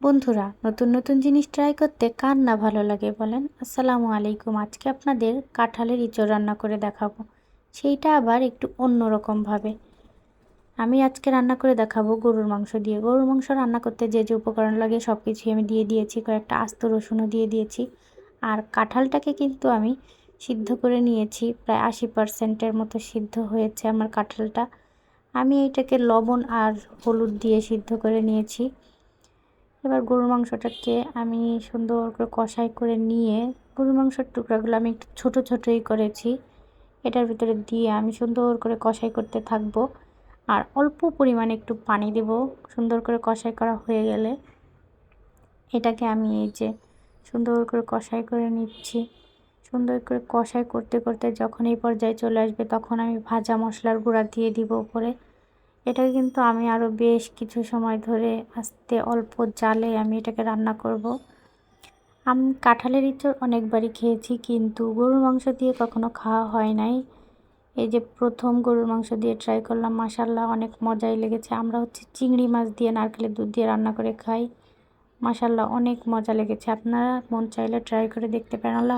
বন্ধুরা, নতুন নতুন জিনিস ট্রাই করতে কার না ভালো লাগে বলেন? আসসালামু আলাইকুম। আজকে আপনাদের কাঁঠালের ইঁচড় রান্না করে দেখাবো। সেইটা আবার একটু অন্যরকমভাবে আমি আজকে রান্না করে দেখাবো গরুর মাংস দিয়ে। গরুর মাংস রান্না করতে যে যে উপকরণ লাগে সব কিছুই আমি দিয়ে দিয়েছি, কয়েকটা আস্ত রসুনও দিয়ে দিয়েছি। আর কাঁঠালটাকে কিন্তু আমি সিদ্ধ করে নিয়েছি, প্রায় আশি পার্সেন্টের মতো সিদ্ধ হয়েছে আমার কাঁঠালটা। আমি এটাকে লবণ আর হলুদ দিয়ে সিদ্ধ করে নিয়েছি। এবার গরুর মাংসটাকে আমি সুন্দর করে কষাই করে নিয়ে গরুর মাংসের টুকরাগুলো আমি একটু ছোটো ছোটোই করেছি। এটার ভিতরে দিয়ে আমি সুন্দর করে কষাই করতে থাকব। আর অল্প পরিমাণে একটু পানি দেব, সুন্দর করে কষাই করা হয়ে গেলে। এটাকে আমি এই যে সুন্দর করে কষাই করে নিচ্ছি। সুন্দর করে কষাই করতে করতে যখন এই পর্যায়ে চলে আসবে তখন আমি ভাজা মশলার গুঁড়া দিয়ে দিব উপরে। এটাকে কিন্তু আমি আরও বেশ কিছু সময় ধরে আস্তে অল্প জালে আমি এটাকে রান্না করব। আমি, কাঁঠালের ইঁচড় অনেকবারই খেয়েছি, কিন্তু গরুর মাংস দিয়ে কখনো খাওয়া হয় নাই। এই যে প্রথম গরুর মাংস দিয়ে ট্রাই করলাম মাসাল্লাহ অনেক মজাই লেগেছে। আমরা হচ্ছে চিংড়ি মাছ দিয়ে নারকেলের দুধ দিয়ে রান্না করে খাই। মাসাল্লাহ অনেক মজা লেগেছে। আপনারা মন চাইলে ট্রাই করে দেখতে পারেন। আল্লাহ